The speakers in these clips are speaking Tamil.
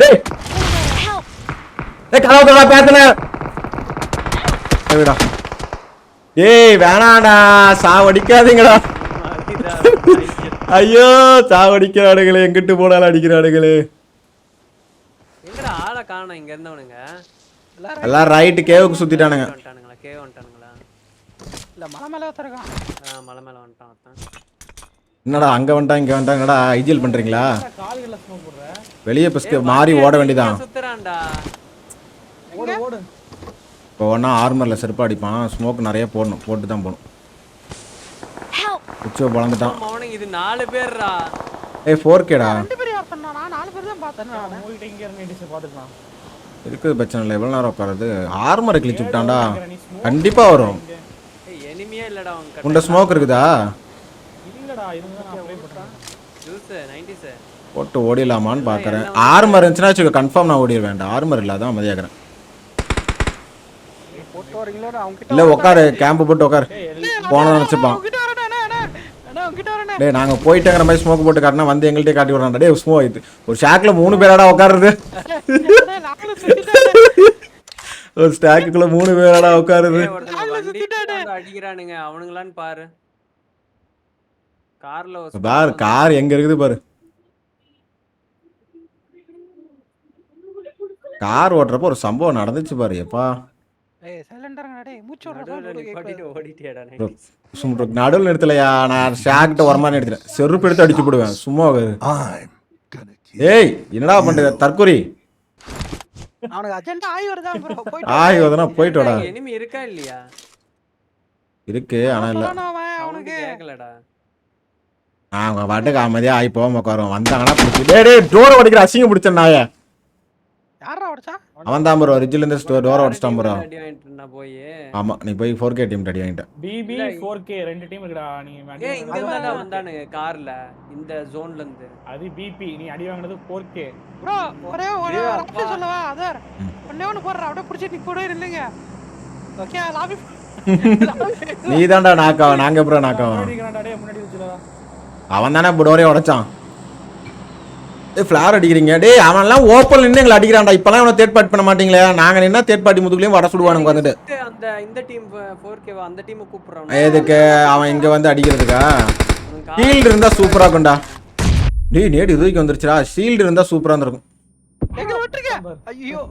டேய்! டேய் பேசுன. சரிடா ஏய் வேணாடா சாவடிக்காதீங்கடா. ஐயோ சாவடிக்கிறானுங்களே எங்கிட்டு போனாலும் அடிக்கிறானுங்களே எங்கடா ஆளை காணோம்? இங்க இருந்தவனுங்க. எல்லாம் ரைட்டு கேவுக்கு சுத்திட்டானுங்க. வந்துட்டானுங்களா? கே வந்துட்டானுங்களா? இல்ல மலை மேல ஆ மலை மேல வந்துட்டான் என்னடா அங்க வந்துட்டான் இங்க வந்துட்டாங்கடா ஐஜிஎல் பண்றீங்களா? கால்கள்ல ஸ்மோக் போடுற வெளியே பஸ்க்கு மாறி ஓட வேண்டியதான் இப்போ ஒன்றா ஆர்மரில் செருப்பு அடிப்பான் ஸ்மோக் நிறைய போடணும் போட்டு தான் போகணும்! உச்சோ பழந்துட்டான் இது நாலு பேர்ரா. ஏய் ஃபோர் கேடா இருக்குது பிரச்சனை இல்லை எவ்வளோ நேரம் உட்காருது ஆர்மரை கிழிச்சு விட்டான்டா. கண்டிப்பாக வரும். உண்ட ஸ்மோக் இருக்குதா இல்லடா இருந்தா நான் அப்ளை பண்றேன் ஜூஸ் நைன்டிஸ் போட்டு ஓடிடலாமான்னு பார்க்குறேன் ஆர்மர் இருந்துச்சுன்னா வச்சுக்கோ கன்ஃபார்ம் நான் ஓடிடுவேன் ஆர்மர் இல்லாதான் மதியாகிறேன் இல்லை உட்காரு கேம்பு போட்டு உட்காரு போனதை நினச்சிப்பான். டேய் நாங்கள் போயிட்டேங்கிற மாதிரி ஸ்மோக் போட்டு காட்டினா வந்து எங்கள்கிட்ட காட்டி விட்றான்டா. டேய் ஸ்மோ இது. ஒரு ஷாக்கில் மூணு பேராடா உட்காருது நாலு சுத்திட்டானே ஒரு ஸ்டாக்குக்குள்ள மூணு பேராடா உட்காருது அடிக்கிறானுங்க. அவனுங்களான்னு பாரு. கார்ல பாரு கார் எங்க இருக்குது பாரு. கார் ஓட்டுறப்ப ஒரு சம்பவம் நடந்துச்சு பாரு எப்பா. ஏய் சைலண்டா டேய் மூச்சு நடுவுல நிறுத்தலையா? நான் ஷாக்கிட்ட ஒரு மாதிரி நிறுத்தினேன் செருப்பு எடுத்து அடிச்சு போடுவேன் சும்மா ஏய் என்னடா பண்ற தற்கொலை. அவனுக்கு அஜெண்டா ஆயி வருதா ப்ரோ போயிட்டு ஆய் வதனா போயிட்டு வாடா. எனிமி இருக்கா இல்லையா? இருக்கு ஆனா இல்ல. அவனுக்கு கேக்கலடா. அவங்க பாட்டுக்கு அமைதியா ஆகி போகாம உட்காருவோம். வந்தாங்கன்னா பிடிச்சி டேய் டேய் டோரை உடைக்கிற அசிங்கம் பிடிச்ச நாய. அவன் தான் ப்ரோ ரிஜில் இருந்து ஸ்டோர் டோரை உடச்சிட்டான் ப்ரோ அடி ஆமா நீ போய் ஃபோர் கே டீம் ரெடி வாங்கிட்ட பிபி இல்ல, ஃபோர் கே ரெண்டு டீம் இருக்குடா நீ அடி ஏய் வாங்கினது- தானே வந்தானுங்க கார்ல இந்த ஜோன்ல இருந்து. அது பிபி நீ அடி வாங்கினது ஃபோர் கே ப்ரோ ஒரே ஒரே. அப்படி சொல்லவா அதர் ஒண்ணே ஒண்ணு போடுற அப்படியே பிடிச்சி நீ கூட இல்லைங்க ஓகே லாபி நீ தான்டா நாக்காவன் நாங்க இருக்கிறான்டா, டேய், முன்னாடி வச்சுடா அவன் தானே டோரே உடைச்சான். ஏய் ஃப்ளார் அடிக்கிறீங்க. டேய் அவன்லாம் ஓப்பன் நின்று எங்களை அடிக்கிறான்டா. இப்பெல்லாம் இவனை தேர்ட் பார்ட்டி பண்ண மாட்டீங்களே. நாங்க நின்னா தேர்ட் பார்ட்டி முதுகுலயும் வட சுடுவானுங்க வந்துட்டு அந்த இந்த டீம் 4K வா அந்த டீம் கூப்பிடுறான் எதுக்கு? அவன் இங்க வந்து அடிக்கிறதுக்கா? ஷீல்டு இருந்தா சூப்பரா இருக்கும்டா. டேய் நேடு இதுக்கு வந்துருச்சுடா. ஷீல்டு இருந்தா சூப்பரா இருந்திருக்கும். ஐயோ.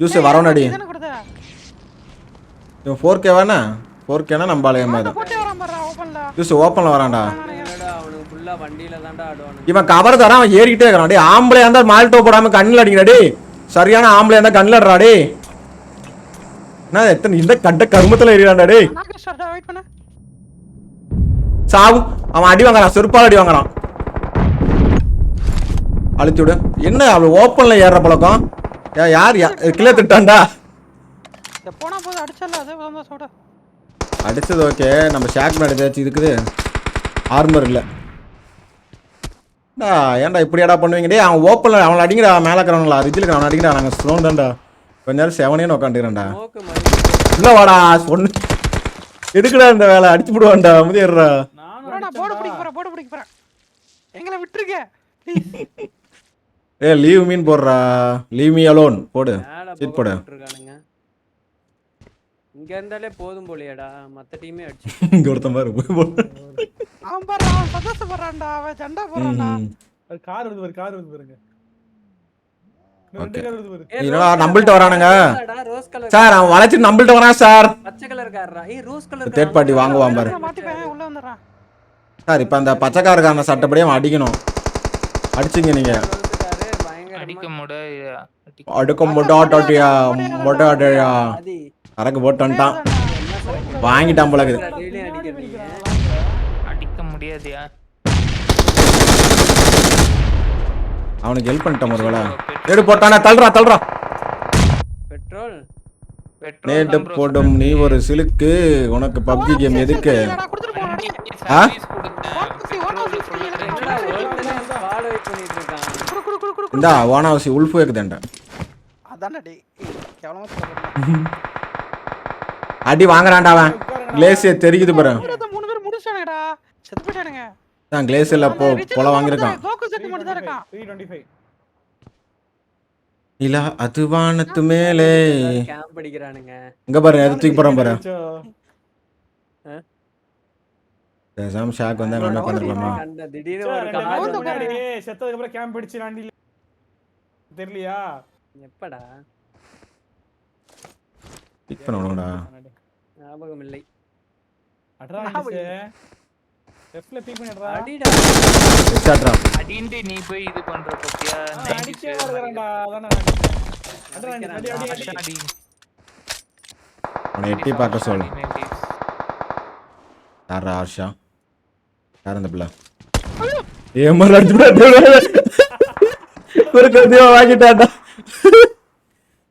ஜூஸ் வரவன் அடி இவன் ஃபோர் கே வேணா ஃபோர் கேனா நம்பாலே மாதிரி. ஜூஸ் ஓப்பன்ல வரான்டா. இவன் கவர் தரான் அவன் ஏறிக்கிட்டே இருக்கிறான் டேய் ஆம்பளையா இருந்தா மால்டோ போடாம கண்ணில் அடிக்கிறா டேய் சரியான ஆம்பளையா இருந்தா கண்ணில் அடிறா டேய் என்ன எத்தனை இந்த கண்ட கருமத்துல பண்ணு சாவு அவன் அடி வாங்குறான் செருப்பால் அடி வாங்குறான் அழுத்தி விடு என்ன அவன் ஓப்பன்ல ஏறுற பழக்கம் யா- யார் யா- கிளே திட்டான்டா போனா போது அடிச்சல அதே வந்து சொல்ற அடிச்சது ஓகே நம்ம ஷாக் மேட் ஏதாச்சும் இருக்குது ஆர்மர் இல்லை டா ஏன்டா இப்படியாடா பண்ணுவீங்க? டேய் அவன் ஓப்பனில் அவனை அடிங்கடா மேலே இருக்கிறவங்களா ரிஜிலுக்கு அவனை அடிங்கடா நாங்கள் ஸ்லோன் தான்டா கொஞ்ச நேரம் செவனேன்னு உட்காந்துக்கிறேன்டா இல்லை வாடா ஒன்று எதுக்குடா இந்த வேலை அடிச்சு ப்ரோ நான் போர்டு பிடிக்க போறேன் போர்டு பிடிக்க போறேன் எங்களை விட்டுருக்க ஏ லீவ் மீன் போடுறா. லீவ் மீ அலோன் போடு. சீட் போடு. இங்க இருந்தாலே போதும் போலியாடா. மத்த டீமே அடிச்சு இங்கே ஒருத்தன் பாரு போய் போடு அவன் பாரு அவன் சந்தோஷப்படுறான்டா அவன் சண்டை. அது கார் வருது பாரு கார் வருது பாருங்க. என்னடா, நம்மள்ட்ட கலர் வரானுங்க. கார்டா, ரோஸ் கலர் சார் அவன் வளைச்சிட்டு நம்மள்ட்ட வரான் சார். பச்சை கலர் காரா ஏய் ரோஸ் கலர் தேர்ட் பார்ட்டி வாங்குவான் பாரு. உள்ள சார் இப்போ அந்த பச்சைக்காரக்காரன சட்டப்படியே அவன் அடிக்கணும். அடிச்சிங்க நீங்கள் அடிக்க முட அடுக்க மொட்டாட்டியா மொட்டாட்டியா அதி சரக்கு போட்டு வந்துட்டான் வாங்கிட்டான் போல அடிக்க முடியாதுயா அவனுக்கு ஹெல்ப் பண்ணிட்டான் ஒரு வேலை நேடு போட்டானா தள்ளுறா தள்ளுறா. பெட்ரோல்? நேட்டு போடும் நீ ஒரு சிலுக்கு உனக்கு பப்ஜி கேம் எதுக்கு? நான் கொடுத்துட்டு போறேன் ஆ? குடு இந்தா ஓனாவசி உல்ஃபு இருக்குதாண்டா அதான்டா டேய் கேவலமா சொல்றேன் அடி வாங்குறான்டா அவன். கிளேசிய தெரிக்குது பாரு. மூணு பேர் முடிச்சானுங்கடா. செத்து போயிட்டானுங்க. தான் கிளேசில் போ பொல வாங்கியிருக்கான் கோகு செட்டு மட்டும் தான் இருக்கான் த்ரீ டுவெண்ட்டி ஃபைவ் இல்ல அது வானத்து மேலே. கேம்ப் அடிக்கிறானுங்க. இங்க பாரு எது தூக்கி போறான் பாரு. பேசாம ஷாக் வந்து அங்கே உட்காந்துருக்கலாமா கண்ட திடீர்னு ஒரு கார் வந்து முன்னாடி செத்ததுக்கு அப்புறம் கேம்ப் அடிச்சு வண்டியில தெரியலையா? எப்படா? பிக் பண்ணணும்டா. ஞாபகம் இல்லை. அட்ரா லெஃப்ட்ல பீக் பண்ணிடுறா. அடிடா. எக்ஸாட்ரா அடின்ட்டு நீ போய் இது பண்ற பத்தியா? அடிச்சே வரேன்டா அதான். அட்ரா அடி அடி. அடி. அவனை எட்டி பார்க்க சொல்லு. யாரா ஆர்ஷா யார் அந்த பிள்ளை? ஏமாறு அடிச்சு குறுக்க வந்து வாங்கிட்டான்டா.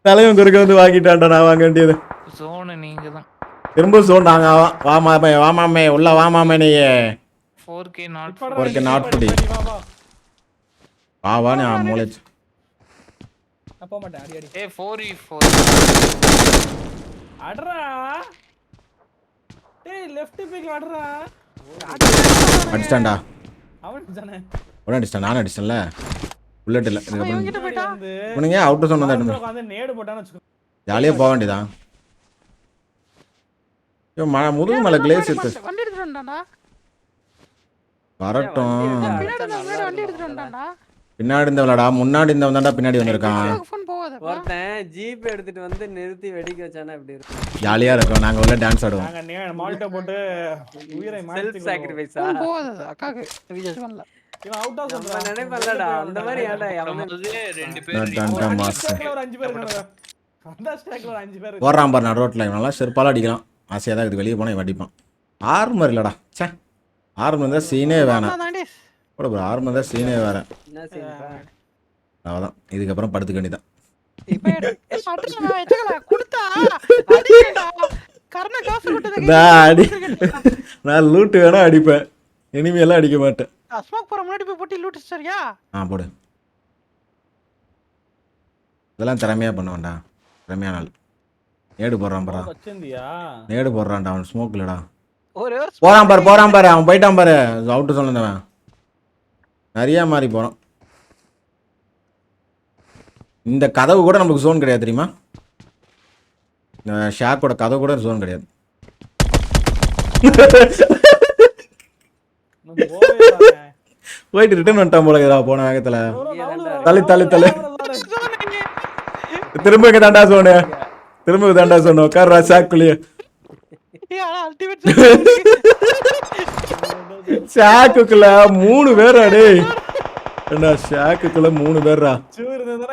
தலைவன் குறுக்க வந்து வாங்கிட்டான்டா நான் வாங்க வேண்டியது. சோனு நீங்க தான் திரும்ப சொன்னாங்க வா மாமே வா மாமே உள்ள வா மாமே நீ ஃபோர் கே நாட் இப்படா ஒரு அடி, நாட் இப்ப அடி, புடி. வா, வா. நான் மூளைச்சு. நான் போக மாட்டேன் அடி அடி. ஏ ஃபோர் இ ஃபோர் அட்ரா டேய் லெஃப்ட் பீக் அட்ரா அடிச்சிட்டான்டா. அவன் தானே. உடனே அடிச்சிட்டான் நானும் அடிச்சிட்டேன்ல. புல்லட் இல்லை. வந்து இவனுங்க அவுட்டர் சொன்னதா மரத்துல உட்கார்ந்து நேடு போட்டான்னு வச்சுக்கோ. ஜாலியாக போக வேண்டியதான் ஐயோ ம முதுகு மேலே கிளேஸ் இருக்கு. வரட்டும். பின்னாடி இருந்தவளடா. முன்னாடி இருந்தவன் தான்டா பின்னாடி வந்திருக்கான். ஒருத்தன் ஜீப் எடுத்துட்டு வந்து நிறுத்தி வெடிக்க வச்சானா இப்படி இருக்கும் ஜாலியாக இருக்கும். நாங்கள் உள்ள டான்ஸ் ஆடுவோம். நாங்க மால்ட்ட போட்டு உயிரை செல்ஃப் மாத்தி சாக்ரிஃபைஸா போகாத அக்காக்கு. ரீசார்ஜ் பண்ணல இவன் அவுட் ஆஃப் நம்ம நினைப்பல்லடா. அந்த மாதிரி ஏன்டா எவனு. ரெண்டு நான் பேர். டன் டன் மாஸ் ஸ்டாக்ல ஒரு அஞ்சு பேர் இருக்காங்க. அந்த ஸ்டாக்ல ஒரு அஞ்சு பேர் ஓடுறான் பாரு நான் ரோட்டில் இவனெல்லாம் செருப்பால அடிக்கலாம் ஆசையாக தான் இது வெளியே போனால் இவன் அடிப்பான். ஆர்மர் இல்லைடா. ச்சே. ஆர்மர் இருந்தால் சீனே வேணாம். கூட ப்ரோ ஆர்மர் இருந்தால் சீனே வேற. அவ்வளோதான் இதுக்கப்புறம் படுத்துக்க வேண்டியதான் நான் லூட்டு வேணா அடிப்பேன். இனிமையெல்லாம் அடிக்க மாட்டேன். smoke போற முன்னாடி போய் போட்டு லூட்டு சரியா ஆ போடு. இதெல்லாம் திறமையாக பண்ணுவான்டா. திறமையான ஆள். நேடு போடுறான் பாரா. வச்சிருந்தியா? நேடு போடுறான்டா அவன் ஸ்மோக் இல்லடா. போறான் பாரு போறான் பாரு அவன் போயிட்டான் பாரு. அவுட்டு சொன்னவன் நிறைய மாதிரி போறான். இந்த கதவு கூட நமக்கு ஜோன் கிடையாது தெரியுமா? ஷாக்கோட கதவு கூட ஜோன் கிடையாது. போயிட்டு ரிட்டர்ன் வந்துட்டான் போல இருக்குதுடா போன வேகத்துல. தள்ளி தள்ளி தள்ளி திரும்ப இங்க தாண்டா சோனு திரும்ப இங்க தாண்டா சோனு உட்கார்றா ஷாக்குள்ளேயே அல்டிமேட் ஷாக்குக்குள்ள மூணு பேரா டேய். என்ன ஷாக்குக்குள்ள மூணு பேர்ரா?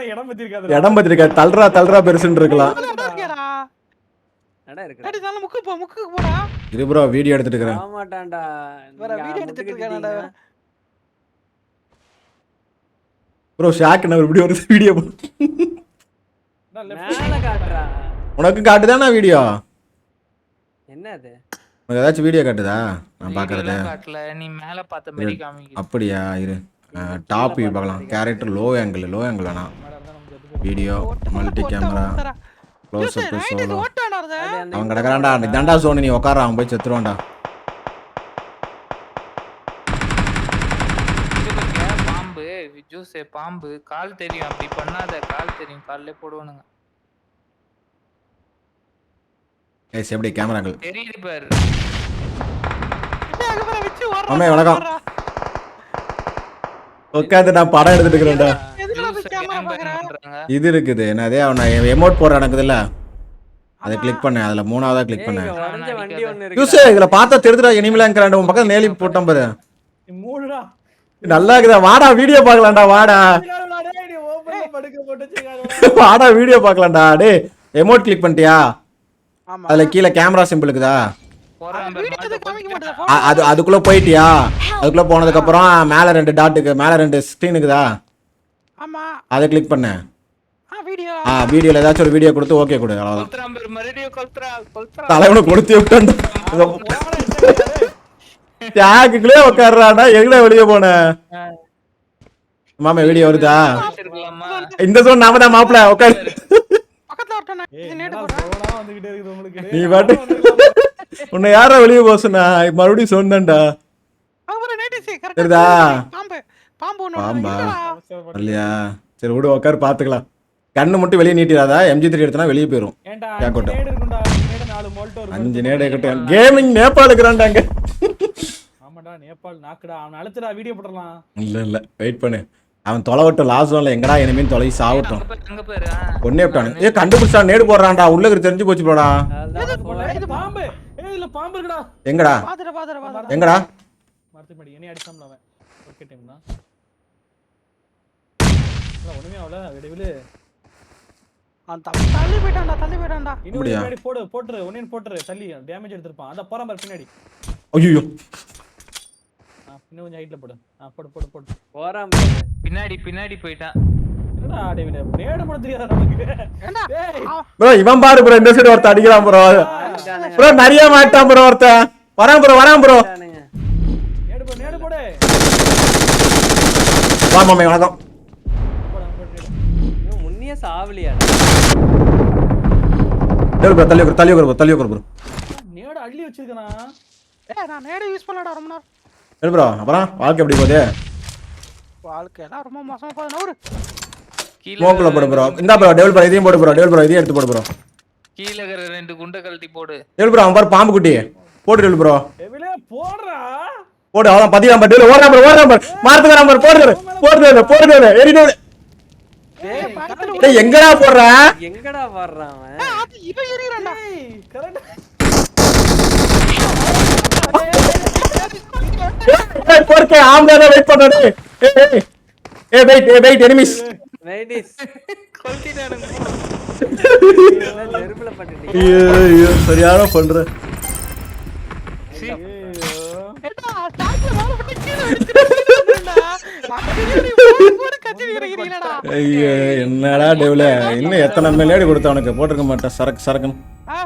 இடம் பத்தி இருக்காது இடம் பத்திரிக்கா தல்றா தல்றா பெருசுன்னு இருக்கலாம். நடா இருக்கு டேடி நல்ல முக்கு போ முக்கு போடா. இரு ப்ரோ வீடியோ எடுத்துட்டு இருக்கிறேன் ஆமாட்டான்டா வேற வீடியோ எடுத்துட்டு இருக்கானடா. ப்ரோ ஷாக் நான் இப்படி ஒரு வீடியோ மேல காட்டுறா. உனக்கு காட்டுதானா வீடியோ என்ன அது? உனக்கு ஏதாச்சும் வீடியோ காட்டுதா? நான் பார்க்கறது காட்டல. நீ மேல பார்த்த மாதிரி காமிக்க அப்படியா? இரு. டாப் வியூ பார்க்கலாம். Character low angle low angle வேணாம் video multi camera close up அவன் கிடக்குறான்டா. நீ தாண்டா சோனி நீ உட்கார அவன் போய் செத்துருவான்டா. பாம்பு? ஜூஸ் பாம்பு கால் தெரியும். அப்படி பண்ணாத கால் தெரியும். கால்ல போடுவானுங்க. ஏய் எப்படி கேமராங்கள் தெரியுது பாரு. வணக்கம். உட்காந்து நான் படம் எடுத்துட்டு இருக்கிறேன்டா. இது இருக்குது. என்னதே அவன் எமோட் போடுற நடக்குதுல்ல? அதை கிளிக் பண்ணேன் அதுல மூணாவதா கிளிக் பண்ணேன் யூஸ் இதுல பார்த்தா தெரிஞ்சுடா இனிமேலாங்கிறான் உன் பக்கத்துல நேலி போட்டான் பாரு. நல்லா இருக்குதா? வாடா வீடியோ பார்க்கலாம்டா வாடா. வாடா வீடியோ பார்க்கலாம்டா. டேய் எமோட் கிளிக் பண்ணிட்டியா? ஆமா. அதுல கீழே கேமரா சிம்பிள் இருக்குதா? அது அதுக்குள்ள போயிட்டியா? அதுக்குள்ள போனதுக்கு அப்புறம் மேல ரெண்டு டாட்டுக்கு மேல ரெண்டு ஸ்க்ரீன் இருக்குதா? அதை கிளிக் பண்ணு. ஆ வீடியோ. ஆ வீடியோல ஏதாச்சும் ஒரு வீடியோ கொடுத்து ஓகே கொடு அவ்வளவுதான். தலைவனை விட்டான் தியாகுக்குள்ளே உட்காடுறாடா எங்கடா வெளியே போன? மாமா வீடியோ வருதா? இருக்கலாமா இந்த சோன் நாம தான் மாப்பிள உட்காரு. நீ பாட்டு. உன்னை யாரா வெளியே போக சொன்னா? மறுபடியும் சொன்னேன்டா. பாம்பு. இல்லையா சரி விடு உட்காரு பாத்துக்கலாம். கண்ணு மட்டும் வெளியே நீட்டிடாதா எம்ஜி த்ரீ எடுத்தனா வெளியே போயிடும் அஞ்சு? நேடு இருக்கும்டா நேடு நாலு மோல்ட்டோ இருக்கும் அஞ்சு நேடு கட்டும் கேமிங் நேபாள் இருக்கிறான்டாங்க ஆமாடா நேபாள் நாக்குடா. அவன் அழுத்துடா வீடியோ போட்டுடலாம். இல்ல இல்ல வெயிட் பண்ணு. அவன் தொலைவட்டும் லாஸ்ட் ஒன்ல எங்கடா எனிமின்னு தொலை சாவட்டும். கொன்னே விட்டானு. ஏ கண்டுபிடிச்சா நேடு போடுறான்டா. உள்ள இருக்கிறது தெரிஞ்சு போச்சு போடா எங்கடா? எங்கடா மரத்துப்படி என்னைய அடிச்சாம்ல அவன் ஓகே டைம் தான் இல்ல, ஒண்ணுமே ஆகல. விடுவிலு அவன் தள்ளி போயிட்டான்டா தள்ளி போயிட்டான்டா. இன்னும்? பின்னாடி போடு போட்டுரு ஒன்னு போட்டுரு தள்ளி. டேமேஜ் எடுத்திருப்பான். அதான் போறான் பாரு பின்னாடி. ஐயோ இன்னும் கொஞ்சம் ஹைட்ல போடு. ஆ போடு போடு போடு. போறான். பின்னாடி பின்னாடி போயிட்டான். இவன்? பாரு ப்ரோ இந்த சைடு ஒருத்தன் அடிக்கிறான் ப்ரோ. ப்ரோ நிறைய மாட்டான் ப்ரோ ஒருத்தன். வரான் ப்ரோ வரான் ப்ரோ. வா மாமே வணக்கம். சாவலியாடா சரி ப்ரோ தள்ளி உட்காரு, தள்ளி ப்ரோ தள்ளி உட்காரு ப்ரோ நேடு அள்ளி வச்சிருக்கானா? ஏய் நான் நேரே யூஸ் பண்ணலடா ரொம்ப நேரம் சரி ப்ரோ அப்புறம் வாழ்க்கை எப்படி போகுது? வாழ்க்கையெல்லாம் ரொம்ப மோசமா போகுது. நவுரு கீழே ஸ்மோக்கில் போடு ப்ரோ இந்தா ப்ரோ டெவல் ப்ரோ இதையும் போடு ப்ரோ டெவல் ப்ரோ இதையும் எடுத்து போடு ப்ரோ கீழே இருக்கிற ரெண்டு குண்டை கழட்டி போடு. டெவல் ப்ரோ அவன் பாரு பாம்பு குட்டி. போடு டெவல் ப்ரோ டேவிலே போடுறா. போடு அவன் பதிலாம் பாரு டெவல் ஓடுறான் ப்ரோ ஓடுறான் பாரு. மாரத்துக்கு வரான் பாரு போடு போடு போடு போடு எரி டெவல் டேய் எங்கடா போடுற எங்கடா வர்றான் அவன்? ஏய், அது இவன் எரியறான்டா ஏய் கரெக்ட் ஏய் போர்க்கே ஆம்பளை வெயிட் பண்றானே ஏய் ஏய் ஏய். வெயிட் ஏய் வெயிட் எனிமிஸ் வெயிட்டிஸ் கொளுத்திட்டானுங்க நெருப்புல பட்டுட்டீங்க. ஐயோ ஐயோ சரியான பண்ற. போட்டு கீழ அடிச்சிருக்கா ஐயோ என்னடா டெவல இன்னும் எத்தனை மில்லியடி கொடுத்த உனக்கு போட்டிருக்க மாட்டேன். சரக்கு சரக்குன்னு. ஆ.